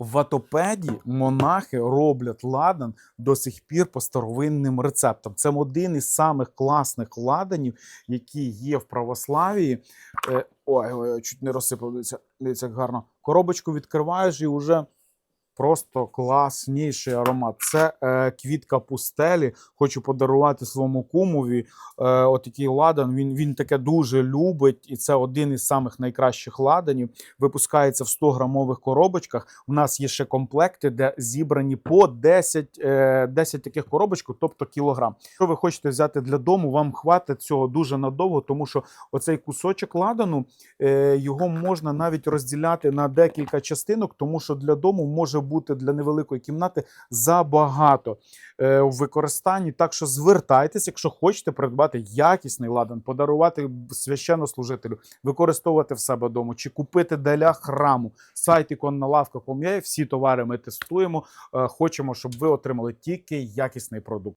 В атопеді монахи роблять ладан до сих пір по старовинним рецептам. Це один із самих класних ладанів, які є в православії. Е, ой, ой, чуть не розсипав. Дивіться, як гарно. Коробочку відкриваєш і вже просто класніший аромат. Це е, квітка пустелі. Хочу подарувати своєму кумові. Е, отакий ладан. Він, він таке дуже любить, і це один із самих найкращих ладанів випускається в 100 грамових коробочках. У нас є ще комплекти, де зібрані по 10, е, 10 таких коробочок, тобто кілограм. Якщо ви хочете взяти для дому, вам хватить цього дуже надовго, тому що оцей кусочок ладану е, його можна навіть розділяти на декілька частинок, тому що для дому може бути для невеликої кімнати забагато е, в використанні. Так що звертайтесь, якщо хочете придбати якісний ладан, подарувати священнослужителю, використовувати в себе вдома чи купити для храму. Сайт іконна всі товари ми тестуємо. Е, Хочемо, щоб ви отримали тільки якісний продукт.